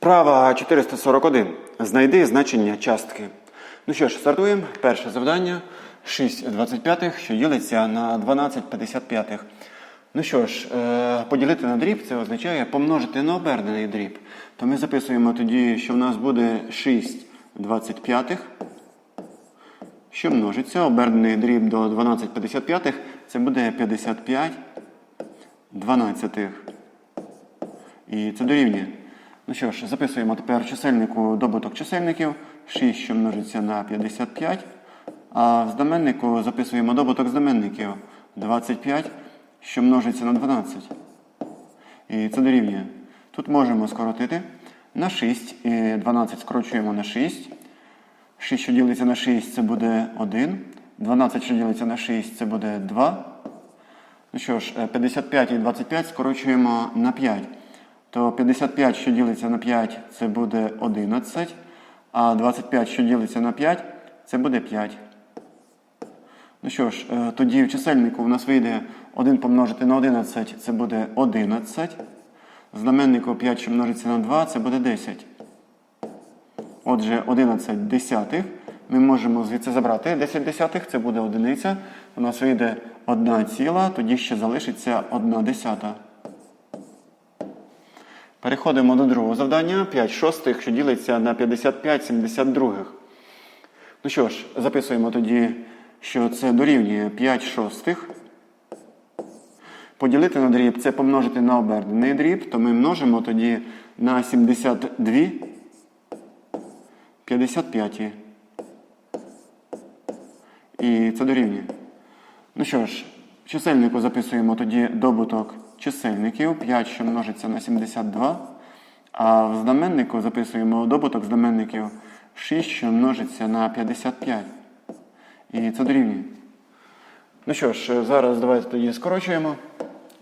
Вправа 441. Знайди значення частки. Ну що ж, стартуємо. Перше завдання. 6 25, що ділиться на 12 55. Ну що ж, е, поділити на дріб це означає помножити на обернений дріб. То ми записуємо тоді, що в нас буде 6 25, що множиться. Обернений дріб до 12 55, це буде 55 дванадцятих. І це дорівнює. Ну що ж, записуємо тепер чисельнику добуток чисельників 6, що множиться на 55. А в знаменнику записуємо добуток знаменників 25, що множиться на 12. І це дорівнює. Тут можемо скоротити на 6. І 12 скорочуємо на 6. 6, що ділиться на 6, це буде 1. 12, що ділиться на 6, це буде 2. Ну що ж, е, 55 і 25 скорочуємо на 5. То 55, що ділиться на 5, це буде 11. А 25, що ділиться на 5, це буде 5. Ну що ж, е, тоді в чисельнику у нас вийде 1 помножити на 11, це буде 11. Знаменнику 5, що множиться на 2, це буде 10. Отже, 11 десятих. Ми можемо звідси забрати 10 десятих, це буде одиниця. У нас вийде 1 ціла, тоді ще залишиться 1 десята. Переходимо до другого завдання. 5 шостих, що ділиться на 55 72. Ну що ж, записуємо тоді, що це дорівнює 5 шостих. Поділити на дріб це помножити на обернений дріб, то ми множимо тоді на 72 55. І це дорівнює. Ну що ж, в чисельнику записуємо тоді добуток чисельників 5, що множиться на 72. А в знаменнику записуємо добуток знаменників 6, що множиться на 55. І це дорівнює. Ну що ж, зараз давайте тоді скорочуємо.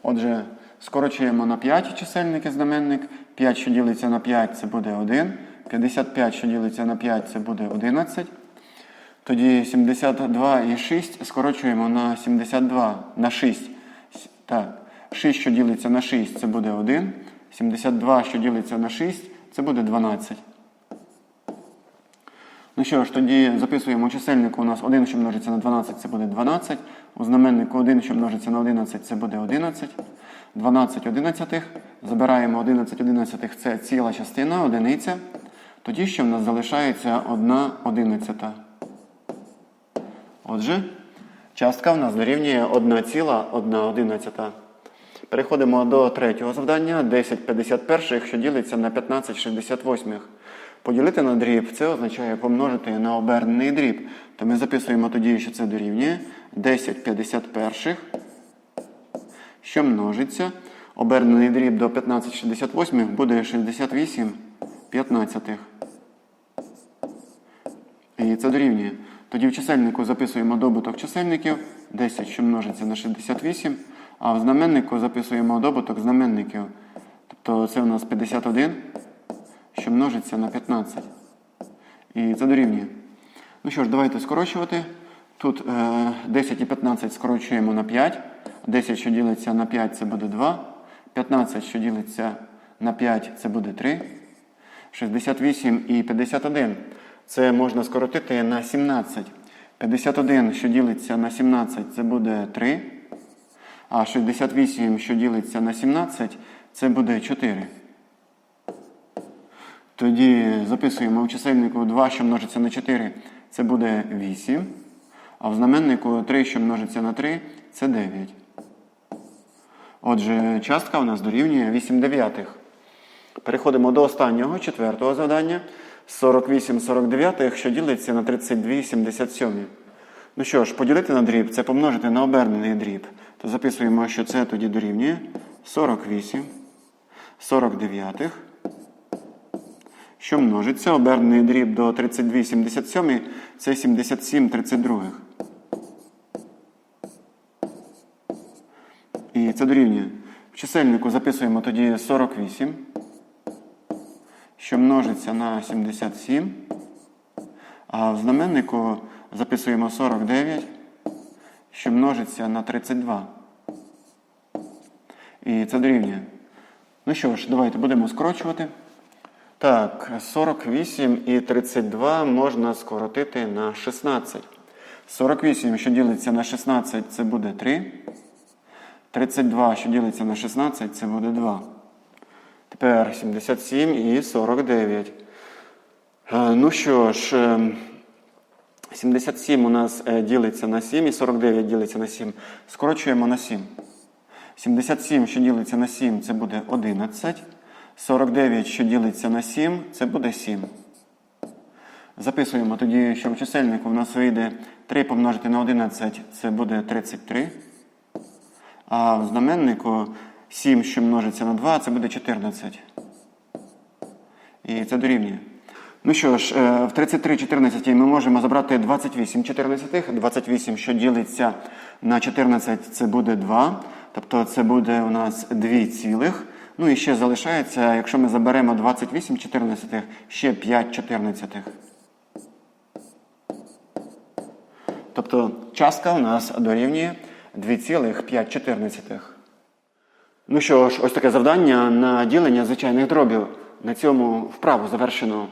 Отже, скорочуємо на 5 чисельники знаменник. 5, що ділиться на 5, це буде 1. 55, що ділиться на 5, це буде 11. Тоді 72 і 6 скорочуємо на 72 на 6. Так. 6, що ділиться на 6, це буде 1. 72, що ділиться на 6, це буде 12. Ну що ж, тоді записуємо у чисельнику у нас 1, що множиться на 12, це буде 12. У знаменнику 1, що множиться на 11, це буде 11. 12 одинадцятих. Забираємо 11 одинадцятих, це ціла частина, одиниця. Тоді ще в нас залишається 1 одинадцята. Отже, частка в нас дорівнює 1,1. Переходимо до третього завдання. 10 51, що ділиться на 15 68. Поділити на дріб це означає помножити на обернений дріб. То ми записуємо тоді, що це дорівнює 10 51, що множиться. Обернений дріб до 15 68 буде 68 15. І це дорівнює. Тоді в чисельнику записуємо добуток чисельників 10, що множиться на 68, а в знаменнику записуємо добуток знаменників. Тобто це у нас 51, що множиться на 15. І це дорівнює. Ну що ж, давайте скорочувати. Тут е, 10 і 15 скорочуємо на 5. 10, що ділиться на 5, це буде 2. 15, що ділиться на 5, це буде 3. 68 і 51. Це можна скоротити на 17. 51, що ділиться на 17, це буде 3. А 68, що ділиться на 17, це буде 4. Тоді записуємо у чисельнику 2, що множиться на 4, це буде 8. А в знаменнику 3, що множиться на 3, це 9. Отже, частка у нас дорівнює 8 дев'ятих. Переходимо до останнього, четвертого завдання. 48 49, що ділиться на 32 77. Ну що ж, поділити на дріб це помножити на обернений дріб. То записуємо, що це тоді дорівнює 48 49, що множиться. Обернений дріб до 32 77 це 77 32. І це дорівнює. В чисельнику записуємо тоді 48 що множиться на 77. А в знаменнику записуємо 49, що множиться на 32. І це дорівнює. Ну що ж, давайте будемо скорочувати. Так, 48 і 32 можна скоротити на 16. 48, що ділиться на 16, це буде 3. 32, що ділиться на 16, це буде 2. Тепер 77 і 49. Е, Ну що ж, е, 77 у нас е, ділиться на 7 і 49 ділиться на 7. Скорочуємо на 7. 77, що ділиться на 7, це буде 11. 49, що ділиться на 7, це буде 7. Записуємо тоді, що в чисельнику в нас вийде 3 помножити на 11, це буде 33. А в знаменнику 7, що множиться на 2, це буде 14. І це дорівнює. Ну що ж, е, в 33 14 ми можемо забрати 28 14. 28, що ділиться на 14, це буде 2. Тобто це буде у нас 2 цілих. Ну і ще залишається, якщо ми заберемо 28 14, ще 5 14. Тобто частка у нас дорівнює 2,5. Ну що ж, ось таке завдання на ділення звичайних дробів. На цьому вправу завершено.